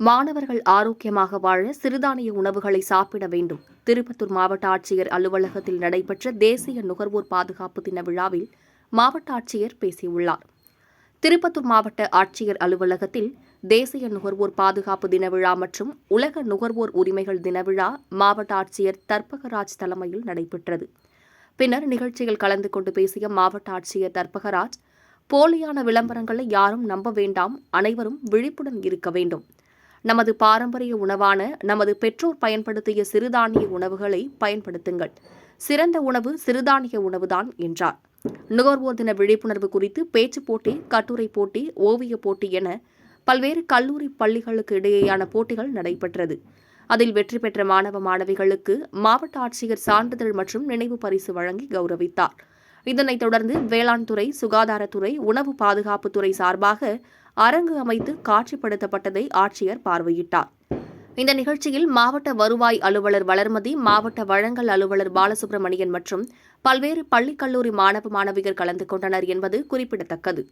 மாணவர்கள் ஆரோக்கியமாக வாழ சிறுதானிய உணவுகளை சாப்பிட வேண்டும். திருப்பத்தூர் மாவட்ட ஆட்சியர் அலுவலகத்தில் நடைபெற்ற தேசிய நுகர்வோர் பாதுகாப்பு தின விழாவில் மாவட்ட ஆட்சியர் பேசியுள்ளார். திருப்பத்தூர் மாவட்ட ஆட்சியர் அலுவலகத்தில் தேசிய நுகர்வோர் பாதுகாப்பு தின விழா மற்றும் உலக நுகர்வோர் உரிமைகள் தின விழா மாவட்ட ஆட்சியர் தர்பகராஜ் தலைமையில் நடைபெற்றது. பின்னர் நிகழ்ச்சியில் கலந்து கொண்டு பேசிய மாவட்ட ஆட்சியர் தர்பகராஜ் போலியான விளம்பரங்களை யாரும் நம்ப வேண்டாம். அனைவரும் விழிப்புடன் இருக்க வேண்டும். நமது பாரம்பரிய உணவான நமது பெற்றோர் பயன்படுத்திய சிறுதானிய உணவுகளை பயன்படுத்துங்கள். சிறந்த உணவு சிறுதானிய உணவுதான் என்றார். நுகர்வோர் தின விழிப்புணர்வு குறித்து பேச்சுப் போட்டி கட்டுரை போட்டி ஓவியப் போட்டி என பல்வேறு கல்லூரி பள்ளிகளுக்கு இடையேயான போட்டிகள் நடைபெற்றது. அதில் வெற்றி பெற்ற மாணவ மாணவிகளுக்கு மாவட்ட ஆட்சியர் சான்றிதழ் மற்றும் நினைவு பரிசு வழங்கி கௌரவித்தார். இதனைத் தொடர்ந்து வேளாண் துறை சுகாதாரத்துறை உணவு பாதுகாப்புத்துறை சார்பாக அரங்கு அமைத்து காட்சிப்படுத்தப்பட்டதை ஆட்சியர் பார்வையிட்டார். இந்த நிகழ்ச்சியில் மாவட்ட வருவாய் அலுவலர் வளர்மதி மாவட்ட வழங்கல் அலுவலர் பாலசுப்ரமணியன் மற்றும் பல்வேறு பள்ளி கல்லூரி மாணவ மாணவியர் கலந்து கொண்டனர் என்பது குறிப்பிடத்தக்கது.